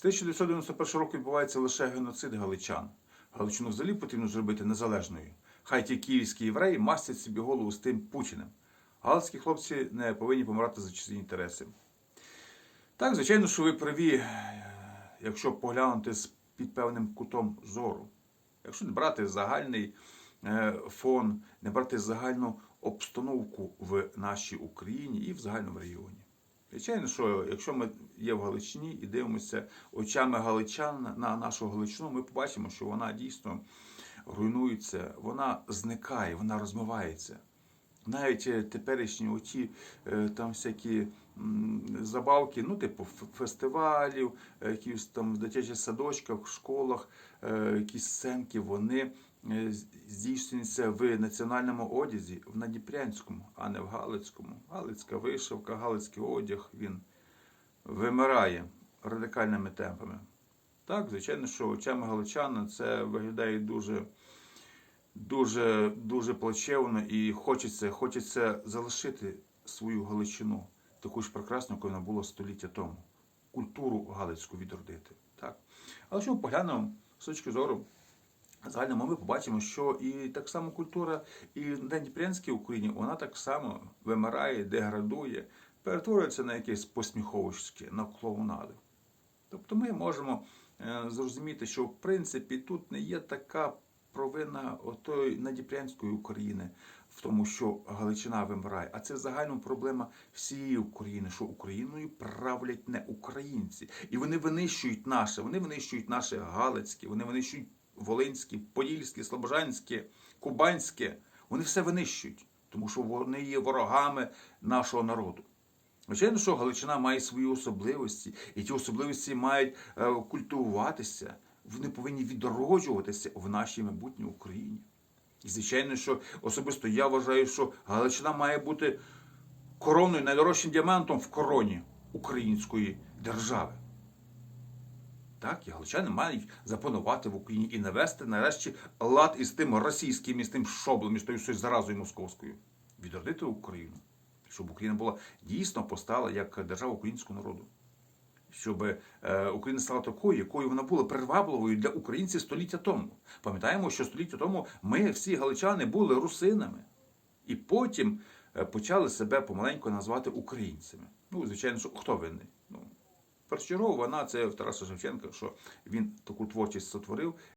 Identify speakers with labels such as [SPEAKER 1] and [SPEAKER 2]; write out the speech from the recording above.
[SPEAKER 1] З 1991 року відбувається лише геноцид галичан. Галичину взагалі потрібно зробити незалежною. Хай ті київські євреї мастять собі голову з тим Путіним. Галицькі хлопці не повинні помирати за чисті інтереси. Так, звичайно, що ви праві, е, якщо поглянути з під певним кутом зору. Якщо не брати загальний е, фон, не брати загальну обстановку в нашій Україні і в загальному регіоні. Звичайно, що якщо ми є в Галичині і дивимося очами галичан на нашу Галичину, ми побачимо, що вона дійсно руйнується, вона зникає, вона розмивається. Навіть е, теперішні оті е, там всякі забавки, ну, типу фестивалів, е, якісь там в дитячих садочках, в школах, якісь сценки, вони е, з- здійснюються в національному одязі, в Надніпрянському, а не в Галицькому. Галицька вишивка, Галицький одяг, він вимирає радикальними темпами. Так, звичайно, що очами галичана це виглядає дуже дуже, дуже плачевно і хочеться, хочеться залишити свою Галичину, таку ж прекрасну, яка вона була століття тому. Культуру галицьку відродити. Так. Але якщо ми поглянемо з точки зору загального, ми побачимо, що і так само культура і Дніпрянській Україні, вона так само вимирає, деградує, перетворюється на якесь посміховиське, на клоунаду. Тобто ми можемо е, зрозуміти, що в принципі тут не є така провина отої Надіпрянської України в тому, що Галичина вимирає, а це загальна проблема всієї України, що Україною правлять не українці, і вони винищують наше, вони винищують наше Галицьке, вони винищують Волинське, Подільське, Слобожанське, Кубанське. Вони все винищують, тому що вони є ворогами нашого народу. Звичайно, що Галичина має свої особливості, і ті особливості мають е, культивуватися, вони повинні відроджуватися в нашій майбутній Україні. І звичайно, що особисто я вважаю, що Галичина має бути короною, найдорожчим діамантом в короні української держави. Так, галичани мають запанувати в Україні і навести нарешті лад із тим російським, із тим шоблем, із тою заразою московською. Відродити Україну щоб Україна була дійсно постала як держава українського народу. Щоб е, Україна стала такою, якою вона була привабливою для українців століття тому. Пам'ятаємо, що століття тому ми всі галичани були русинами, і потім е, почали себе помаленьку назвати українцями. Ну, звичайно, що хто винний? Першочергово вона це в Тараса Шевченка, що він таку творчість сотворив,